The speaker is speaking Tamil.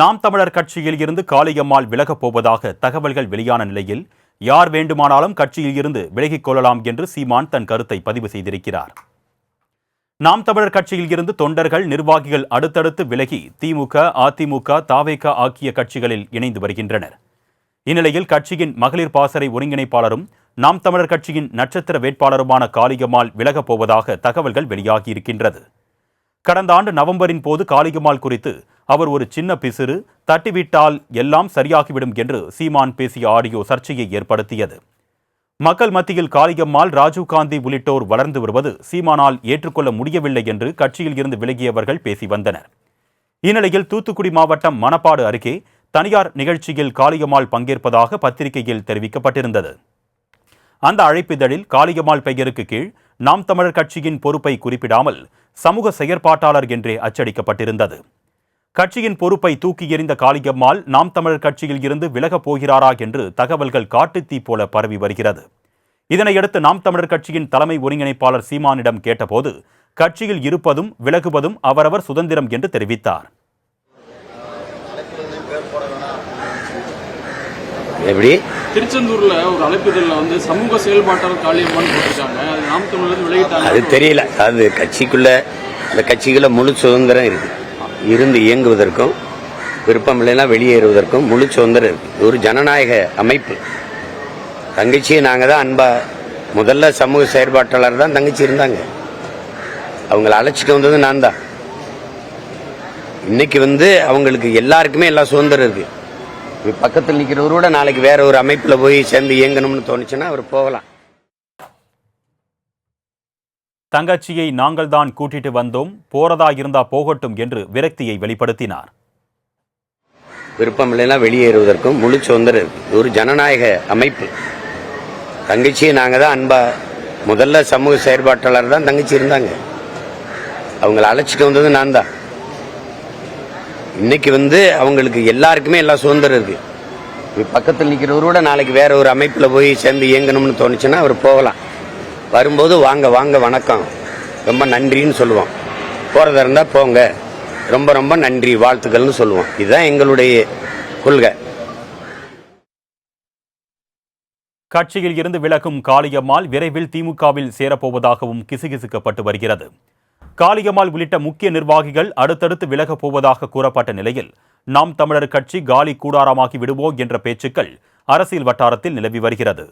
நாம் தமிழர் கட்சியில் இருந்து காளியம்மாள் விலகப் போவதாக தகவல்கள் வெளியான நிலையில் யார் வேண்டுமானாலும் கட்சியில் இருந்து விலகிக் கொள்ளலாம் என்று சீமான் தன் கருத்தை பதிவு செய்திருக்கிறார். நாம் தமிழர் கட்சியில் இருந்து தொண்டர்கள் நிர்வாகிகள் அடுத்தடுத்து விலகி திமுக அதிமுக தாவேக ஆகிய கட்சிகளில் இணைந்து வருகின்றனர். இந்நிலையில் கட்சியின் மகளிர் பாசறை ஒருங்கிணைப்பாளரும் நாம் தமிழர் கட்சியின் நட்சத்திர வேட்பாளருமான காளியம்மாள் விலகப் போவதாக தகவல்கள் வெளியாகியிருக்கின்றது. கடந்த ஆண்டு நவம்பரின் போது காளிகமால் குறித்து அவர் ஒரு சின்ன பிசிறு தட்டிவிட்டால் எல்லாம் சரியாகிவிடும் என்று சீமான் பேசிய ஆடியோ சர்ச்சையை ஏற்படுத்தியது. மக்கள் மத்தியில் காளியம்மாள் ராஜீவ்காந்தி உள்ளிட்டோர் வளர்ந்து வருவது சீமானால் ஏற்றுக்கொள்ள முடியவில்லை என்று கட்சியில் இருந்து விலகியவர்கள் பேசி வந்தனர். இந்நிலையில் தூத்துக்குடி மாவட்டம் மணப்பாடு அருகே தனியார் நிகழ்ச்சியில் காளிகம்மாள் பங்கேற்பதாக பத்திரிகையில் தெரிவிக்கப்பட்டிருந்தது. அந்த அழைப்பிதழில் காளிகம்மாள் பெயருக்கு கீழ் நாம் தமிழர் கட்சியின் பொறுப்பை குறிப்பிடாமல் சமூக செயற்பாட்டாளர் என்றே அச்சடிக்கப்பட்டிருந்தது. கட்சியின் பொறுப்பை தூக்கி எறிந்த காளியம்மாள் நாம் தமிழர் கட்சியில் இருந்து விலகப் போகிறாரா என்று தகவல்கள் காட்டுத்தீ போல பரவி வருகிறது. இதனையடுத்து நாம் தமிழர் கட்சியின் தலைமை ஒருங்கிணைப்பாளர் சீமானிடம் கேட்டபோது கட்சியில் இருப்பதும் விலகுவதும் அவரவர் சுதந்திரம் என்று தெரிவித்தார். எப்படி? திருச்செந்தூர்ல ஒரு அழைப்புதல்ல வந்து சமூக செயல்பாட்டாளர் காளியம்மான்னு போட்டிருக்காங்க. அது நாம் தமிழர் விலகிட்டாங்க. அது தெரியல. அது கட்சிக்குள்ள அந்த கட்சிக்குள்ள முழு சுதந்திரம் இருக்கு. இருந்து இயங்குவதற்கும் விருப்பம் இல்லைன்னா வெளியேறுவதற்கும் முழு சுதந்திரம் இருக்கு. ஒரு ஜனநாயக அமைப்பு. தங்கச்சியை நாங்கள் தான் அன்பா முதல்ல சமூக செயற்பாட்டாளர் தான் தங்கச்சி இருந்தாங்க. அவங்கள அழைச்சிட்டு வந்தது நான் தான். இன்னைக்கு வந்து அவங்களுக்கு எல்லாருக்குமே எல்லா சுதந்திரம் இருக்கு. இப்ப பக்கத்தில் நிற்கிறவரோட நாளைக்கு வேற ஒரு அமைப்பில் போய் சேர்ந்து இயங்கணும்னு தோணுச்சுன்னா அவர் போகலாம். தங்கச்சியை நாங்கள்தான் கூட்டிட்டு வந்தோம். போறதா இருந்தா போகட்டும் என்று விரக்தியை வெளிப்படுத்தினார். விருப்பம் இல்லைன்னா வெளியேறுவதற்கும் முழு சுதந்திரம் ஒரு ஜனநாயக அமைப்பு. தங்கச்சியை நாங்கள் தான் அன்பா முதல்ல சமூக செயற்பாட்டாளர் தான் தங்கச்சி இருந்தாங்க. அவங்கள அழைச்சிட்டு வந்தது நான் தான். இன்னைக்கு வந்து அவங்களுக்கு எல்லாருக்குமே எல்லா சுதந்திரம் இருக்கு. பக்கத்தில் நிற்கிறவரோட நாளைக்கு வேற ஒரு அமைப்பில் போய் சேர்ந்து இயங்கணும்னு தோணுச்சுன்னா அவர் போகலாம். வரும்போது வாங்க வாங்க வணக்கம். ரொம்ப நன்றின்னு சொல்லுவோம். போகிறதா இருந்தால் போங்க. ரொம்ப ரொம்ப நன்றி வாழ்த்துக்கள்னு சொல்லுவோம். இதுதான் எங்களுடைய கொள்கை. கட்சியில் இருந்து விலகும் காளியம்மாள் விரைவில் திமுகவில் சேரப்போவதாகவும் கிசுகிசுக்கப்பட்டு வருகிறது. காளியம்மாள் உள்ளிட்ட முக்கிய நிர்வாகிகள் அடுத்தடுத்து விலகப் போவதாக கூறப்பட்ட நிலையில் நாம் தமிழர் கட்சி காலி கூடாரமாகி விடுவோம் என்ற பேச்சுக்கள் அரசியல் வட்டாரத்தில் நிலவி வருகிறது.